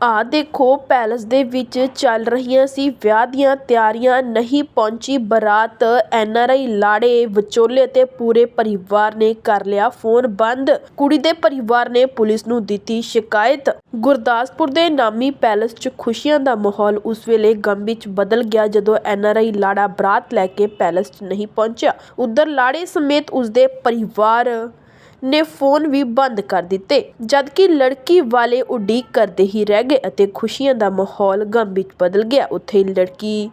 ਆਹ ਦੇਖੋ, ਪੈਲਸ ਦੇ ਵਿੱਚ ਚੱਲ ਰਹੀਆਂ ਸੀ ਵਿਆਹ ਦੀਆਂ ਤਿਆਰੀਆਂ, ਨਹੀਂ ਪਹੁੰਚੀ ਬਰਾਤ। ਐਨਆਰਆਈ ਲਾੜੇ, ਵਿਚੋਲੇ ਤੇ ਪੂਰੇ ਪਰਿਵਾਰ ਨੇ ਕਰ ਲਿਆ ਫੋਨ ਬੰਦ। ਕੁੜੀ ਦੇ ਪਰਿਵਾਰ ਨੇ ਪੁਲਿਸ ਨੂੰ ਦਿੱਤੀ ਸ਼ਿਕਾਇਤ। ਗੁਰਦਾਸਪੁਰ ਦੇ ਨਾਮੀ ਪੈਲਸ 'ਚ ਖੁਸ਼ੀਆਂ ਦਾ ਮਾਹੌਲ ਉਸ ਵੇਲੇ ਗਮ ਵਿੱਚ ਬਦਲ ਗਿਆ ਜਦੋਂ ਐਨਆਰਆਈ ਲਾੜਾ ਬਰਾਤ ਲੈ ਕੇ ਪੈਲਸ 'ਚ ਨਹੀਂ ਪਹੁੰਚਿਆ। ਉਧਰ ਲਾੜੇ ਸਮੇਤ ਉਸ ਦੇ ਪਰਿਵਾਰ ਨੇ ਫੋਨ ਵੀ ਬੰਦ ਕਰ ਦਿੱਤੇ, ਜਦਕਿ ਲੜਕੀ ਵਾਲੇ ਉਡੀਕ ਕਰਦੇ ਹੀ ਰਹਿ ਗਏ ਅਤੇ ਖੁਸ਼ੀਆਂ ਦਾ ਮਾਹੌਲ ਗਮ ਵਿੱਚ ਬਦਲ ਗਿਆ। ਉੱਥੇ ਲੜਕੀ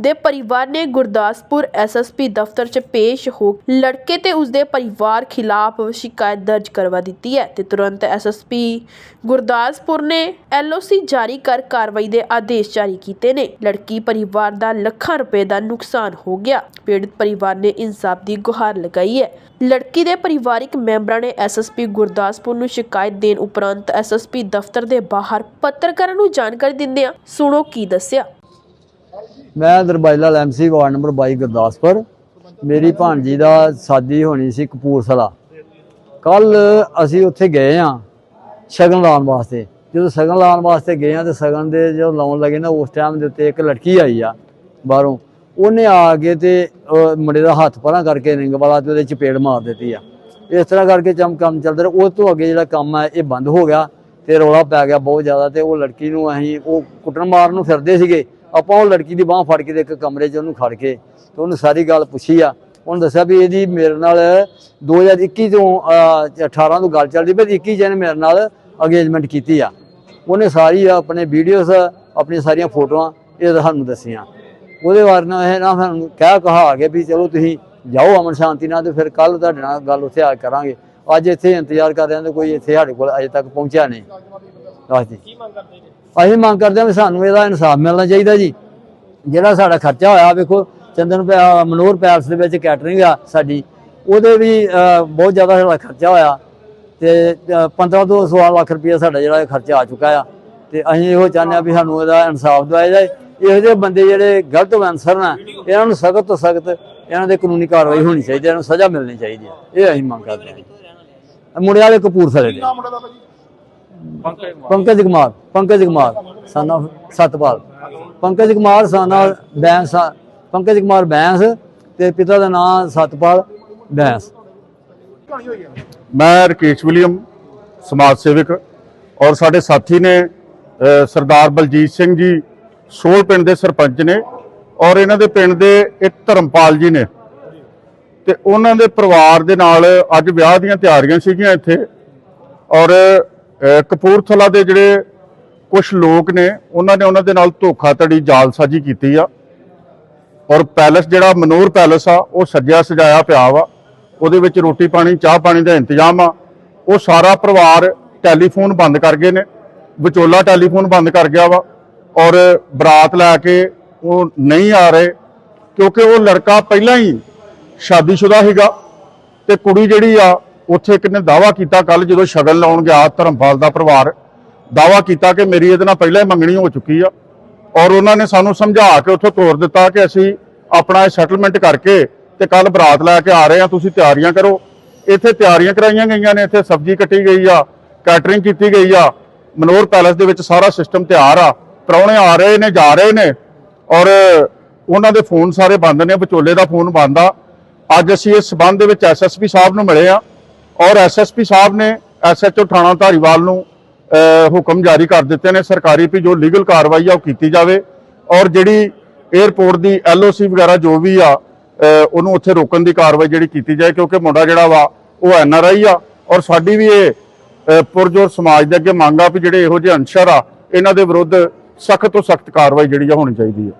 ਦੇ ਪਰਿਵਾਰ ਨੇ ਗੁਰਦਾਸਪੁਰ ਐਸਐਸਪੀ ਦਫ਼ਤਰ 'ਚ ਪੇਸ਼ ਹੋ ਲੜਕੇ ਤੇ ਉਸਦੇ ਪਰਿਵਾਰ ਖਿਲਾਫ ਸ਼ਿਕਾਇਤ ਦਰਜ ਕਰਵਾ ਦਿੱਤੀ ਹੈ ਤੇ ਤੁਰੰਤ ਐਸਐਸਪੀ ਗੁਰਦਾਸਪੁਰ ਨੇ ਐਲਓਸੀ ਜਾਰੀ ਕਰ ਕਾਰਵਾਈ ਦੇ ਆਦੇਸ਼ ਜਾਰੀ ਕੀਤੇ ਨੇ। ਲੜਕੀ ਪਰਿਵਾਰ ਦਾ ਲੱਖਾਂ ਰੁਪਏ ਦਾ ਨੁਕਸਾਨ ਹੋ ਗਿਆ। ਪੀੜਤ ਪਰਿਵਾਰ ਨੇ ਇਨਸਾਫ ਦੀ ਗੁਹਾਰ ਲਗਾਈ ਹੈ। ਲੜਕੀ ਦੇ ਪਰਿਵਾਰਿਕ ਮੈਂਬਰਾਂ ਨੇ ਐਸਐਸਪੀ ਗੁਰਦਾਸਪੁਰ ਨੂੰ ਸ਼ਿਕਾਇਤ ਦੇਣ ਉਪਰੰਤ ਐਸਐਸਪੀ ਦਫ਼ਤਰ ਦੇ ਬਾਹਰ ਪੱਤਰਕਾਰਾਂ ਨੂੰ ਜਾਣਕਾਰੀ ਦਿੰਦਿਆਂ ਸੁਣੋ ਕੀ ਦੱਸਿਆ। ਮੈਂ ਦਰਬਾਈ Lal MC ward number 22 Gurdaspur. ਮੇਰੀ ਭਾਣਜੀ ਦਾ ਸਾਦੀ ਹੋਣੀ ਸੀ ਕਪੂਰਥਲਾ। ਕੱਲ ਅਸੀਂ ਉੱਥੇ ਗਏ ਆ ਸ਼ਗਨ ਲਾਉਣ ਵਾਸਤੇ। ਜਦੋਂ ਸ਼ਗਨ ਲਾਉਣ ਵਾਸਤੇ ਗਏ ਆ ਤੇ ਸ਼ਗਨ ਦੇ ਜਦੋਂ ਲਾਉਣ ਲੱਗੇ ਨਾ, ਉਸ ਟਾਈਮ ਦੇ ਉੱਤੇ ਇੱਕ ਲੜਕੀ ਆਈ ਆ ਬਾਹਰੋਂ। ਉਹਨੇ ਆ ਕੇ ਤੇ ਮੁੰਡੇ ਦਾ ਹੱਥ ਪਰਾਂ ਕਰਕੇ ਰਿੰਗ ਵਾਲਾ ਤੇ ਉਹਦੇ ਚਪੇੜ ਮਾਰ ਦਿੱਤੀ ਆ। ਇਸ ਤਰ੍ਹਾਂ ਕਰਕੇ ਚਮ ਕੰਮ ਚੱਲਦਾ ਰਿਹਾ। ਉਸ ਤੋਂ ਅੱਗੇ ਜਿਹੜਾ ਕੰਮ ਹੈ ਇਹ ਬੰਦ ਹੋ ਗਿਆ ਤੇ ਰੌਲਾ ਪੈ ਗਿਆ ਬਹੁਤ ਜ਼ਿਆਦਾ ਤੇ ਉਹ ਲੜਕੀ ਨੂੰ ਅਸੀਂ, ਉਹ ਕੁੱਟਣ ਮਾਰਨ ਨੂੰ ਫਿਰਦੇ ਸੀਗੇ। ਆਪਾਂ ਉਹ ਲੜਕੀ ਦੀ ਬਾਹ ਫੜ ਕੇ ਤੇ ਇੱਕ ਕਮਰੇ 'ਚ ਉਹਨੂੰ ਖੜ ਕੇ ਤੇ ਉਹਨੂੰ ਸਾਰੀ ਗੱਲ ਪੁੱਛੀ ਆ। ਉਹਨੂੰ ਦੱਸਿਆ ਵੀ ਇਹਦੀ ਮੇਰੇ ਨਾਲ 2021 ਤੋਂ ਅਹ, 18 ਤੋਂ ਗੱਲ ਚੱਲਦੀ ਪਈ 21 ਜਨ ਮੇਰੇ ਨਾਲ ਅਗੇਜਮੈਂਟ ਕੀਤੀ ਆ। ਉਹਨੇ ਸਾਰੀ ਆਪਣੇ ਵੀਡੀਓਜ਼ ਆਪਣੀਆਂ ਸਾਰੀਆਂ ਫੋਟੋਆਂ ਇਹ ਸਾਨੂੰ ਦੱਸੀਆਂ। ਉਹਦੇ ਬਾਰੇ ਨਾਲ ਇਹ ਨਾ ਸਾਨੂੰ ਕਹਿ ਕਹਾ ਕੇ ਵੀ ਚਲੋ ਤੁਸੀਂ ਜਾਓ ਅਮਨ ਸ਼ਾਂਤੀ ਨਾਲ ਤੇ ਫਿਰ ਕੱਲ ਤੁਹਾਡੇ ਨਾਲ ਗੱਲ ਉੱਥੇ ਆ ਕਰਾਂਗੇ। ਅੱਜ ਇੱਥੇ ਇੰਤਜ਼ਾਰ ਕਰ ਰਹੇ ਹਾਂ ਤੇ ਕੋਈ ਇੱਥੇ ਸਾਡੇ ਕੋਲ ਅਜੇ ਤੱਕ ਪਹੁੰਚਿਆ ਨਹੀਂ। ਹਾਂਜੀ ਅਸੀਂ ਮੰਗ ਕਰਦੇ ਹਾਂ ਵੀ ਸਾਨੂੰ ਇਹਦਾ ਇਨਸਾਫ ਮਿਲਣਾ ਚਾਹੀਦਾ ਜੀ। ਜਿਹੜਾ ਸਾਡਾ ਖਰਚਾ ਹੋਇਆ ਵੇਖੋ ਚੰਦਨ ਪੈ- ਮਨੋਹਰ ਪੈਲਸ ਦੇ ਵਿੱਚ ਕੈਟਰਿੰਗ ਆ ਸਾਡੀ। ਉਹਦੇ ਵੀ ਬਹੁਤ ਜ਼ਿਆਦਾ ਸਾਡਾ ਖਰਚਾ ਹੋਇਆ ਤੇ ਅਹ, 15 ਤੋਂ 16 ਲੱਖ ਰੁਪਏ ਸਾਡਾ ਜਿਹੜਾ ਖਰਚਾ ਆ ਚੁੱਕਾ ਆ। ਤੇ ਅਸੀਂ ਇਹੋ ਚਾਹੁੰਦੇ ਆ ਵੀ ਸਾਨੂੰ ਇਹਦਾ ਇਨਸਾਫ ਦਿਵਾਇਆ ਜਾਏ। ਇਹੋ ਜਿਹੇ ਬੰਦੇ ਜਿਹੜੇ ਗਲਤ ਅਨਸਰ ਨੇ ਇਹਨਾਂ ਨੂੰ ਸਖਤ ਤੋਂ ਸਖਤ ਇਹਨਾਂ ਦੇ ਕਾਨੂੰਨੀ ਕਾਰਵਾਈ ਹੋਣੀ ਚਾਹੀਦੀ ਹੈ ਇਹਨਾਂ ਨੂੰ ਸਜ਼ਾ ਮਿਲਣੀ ਚਾਹੀਦੀ ਹੈ। ਇਹ ਅਸੀਂ ਮੰਗ ਕਰਦੇ ਹਾਂ। ਮੁੰਡੇ ਵਾਲੇ ਕਪੂਰਥਲੇ ਦੇ। ਪੰਕਜ ਕੁਮਾਰ ਪੰਕਜ ਕੁਮਾਰ, ਸਾਨਾ ਸਤਪਾਲ। ਪੰਕਜ ਕੁਮਾਰ ਸਾਨਾ ਬੈਂਸ ਪੰਕਜ ਕੁਮਾਰ ਬੈਂਸ ਤੇ ਪਿਤਾ ਦਾ ਨਾਮ ਸਤਪਾਲ ਬੈਂਸ। ਮੈਂ ਰਕੇਸ਼ ਵਿਲੀਅਮ, ਸਮਾਜ ਸੇਵਕ, ਔਰ ਸਾਡੇ ਸਾਥੀ ਨੇ ਸਰਦਾਰ ਬਲਜੀਤ ਸਿੰਘ ਜੀ, ਸੋਲ ਪਿੰਡ ਦੇ ਸਰਪੰਚ ਨੇ, ਔਰ ਇਹਨਾਂ ਦੇ ਪਿੰਡ ਦੇ ਇੱਕ ਧਰਮਪਾਲ ਜੀ ਨੇ। ਤੇ ਉਹਨਾਂ ਦੇ ਪਰਿਵਾਰ ਦੇ ਨਾਲ ਅੱਜ ਵਿਆਹ ਦੀਆਂ ਤਿਆਰੀਆਂ ਸੀਗੀਆਂ ਇੱਥੇ, ਔਰ ਕਪੂਰਥਲਾ ਦੇ ਜਿਹੜੇ ਕੁਝ ਲੋਕ ਨੇ, ਉਹਨਾਂ ਨੇ ਉਹਨਾਂ ਦੇ ਨਾਲ ਧੋਖਾਧੜੀ, ਜਾਲਸਾਜੀ ਕੀਤੀ ਆ। ਔਰ ਪੈਲਸ ਜਿਹੜਾ ਮਨੂਰ ਪੈਲਸ ਆ, ਉਹ ਸੱਜਿਆ ਸਜਾਇਆ ਪਿਆ ਵਾ। ਉਹਦੇ ਵਿੱਚ ਰੋਟੀ ਪਾਣੀ, ਚਾਹ ਪਾਣੀ ਦਾ ਇੰਤਜ਼ਾਮ ਆ। ਉਹ ਸਾਰਾ ਪਰਿਵਾਰ ਟੈਲੀਫੋਨ ਬੰਦ ਕਰ ਗਏ ਨੇ। ਵਿਚੋਲਾ ਟੈਲੀਫੋਨ ਬੰਦ ਕਰ ਗਿਆ ਵਾ। ਔਰ ਬਰਾਤ ਲੈ ਕੇ ਉਹ ਨਹੀਂ ਆ ਰਹੇ, ਕਿਉਂਕਿ ਉਹ ਲੜਕਾ ਪਹਿਲਾਂ ਹੀ ਸ਼ਾਦੀशुदा ਸੀਗਾ। ਤੇ ਕੁੜੀ ਜਿਹੜੀ ਆ ਉੱਥੇ ਇੱਕ ਨੇ ਦਾਵਾ ਕੀਤਾ ਕੱਲ ਜਦੋਂ ਸ਼ਗਨ ਲਾਉਣ ਗਿਆ ਧਰਮਪਾਲ ਦਾ ਪਰਿਵਾਰ ਦਾਵਾ ਕੀਤਾ ਕਿ ਮੇਰੀ ਇਹਦੇ ਨਾਲ ਪਹਿਲਾਂ ਹੀ ਮੰਗਣੀ ਹੋ ਚੁੱਕੀ ਆ। ਔਰ ਉਹਨਾਂ ਨੇ ਸਾਨੂੰ ਸਮਝਾ ਕੇ ਉੱਥੋਂ ਤੋਰ ਦਿੱਤਾ ਕਿ ਅਸੀਂ ਆਪਣਾ ਇਹ ਸੈਟਲਮੈਂਟ ਕਰਕੇ ਤੇ ਕੱਲ ਬਰਾਤ ਲੈ ਕੇ ਆ ਰਹੇ ਆ, ਤੁਸੀਂ ਤਿਆਰੀਆਂ ਕਰੋ। ਇੱਥੇ ਤਿਆਰੀਆਂ ਕਰਾਈਆਂ ਗਈਆਂ ਨੇ, ਇੱਥੇ ਸਬਜ਼ੀ ਕੱਟੀ ਗਈ ਆ ਕੈਟਰਿੰਗ ਕੀਤੀ ਗਈ ਆ। ਮਨੋਰ ਪੈਲੇਸ ਦੇ ਵਿੱਚ ਸਾਰਾ ਸਿਸਟਮ ਤਿਆਰ ਆ। ਪ੍ਰਾਹੁਣੇ ਆ ਰਹੇ ਨੇ, ਜਾ ਰਹੇ ਨੇ। ਔਰ ਉਹਨਾਂ ਦੇ ਫੋਨ ਸਾਰੇ ਬੰਦ ਨੇ, ਵਿਚੋਲੇ ਦਾ ਫੋਨ ਬੰਦ ਆ। ਅੱਜ ਅਸੀਂ ਇਸ ਸਬੰਧ ਦੇ ਵਿੱਚ ਐਸਐਸਪੀ ਸਾਹਿਬ ਨੂੰ ਮਿਲੇ ਆ। ਔਰ ਐਸਐਸਪੀ ਸਾਹਿਬ ਨੇ ਐਸਐਚਓ ਥਾਣਾ ਧਾਰੀਵਾਲ ਨੂੰ ਹੁਕਮ ਜਾਰੀ ਕਰ ਦਿੱਤੇ ਨੇ ਸਰਕਾਰੀ ਵੀ ਜੋ ਲੀਗਲ ਕਾਰਵਾਈ ਆ ਉਹ ਕੀਤੀ ਜਾਵੇ ਔਰ ਜਿਹੜੀ 에ਅਰਪੋਰਟ ਦੀ ਐਲਓਸੀ ਵਗੈਰਾ ਜੋ ਵੀ ਆ ਉਹਨੂੰ ਉੱਥੇ ਰੋਕਣ ਦੀ ਕਾਰਵਾਈ ਜਿਹੜੀ ਕੀਤੀ ਜਾਏ ਕਿਉਂਕਿ ਮੁੰਡਾ ਜਿਹੜਾ ਵਾ ਉਹ ਐਨਆਰਆਈ ਆ ਔਰ ਸਾਡੀ ਵੀ ਇਹ ਪੁਰਜੋਰ ਸਮਾਜ ਦੇ ਅੱਗੇ ਮੰਗ ਆ ਵੀ ਜਿਹੜੇ ਇਹੋ ਜਿਹੇ ਅੰਸ਼ਰ ਆ, ਇਹਨਾਂ ਦੇ ਵਿਰੁੱਧ ਸਖਤ ਤੋਂ ਸਖਤ ਕਾਰਵਾਈ ਜਿਹੜੀ ਆ ਹੋਣੀ ਚਾਹੀਦੀ ਹੈ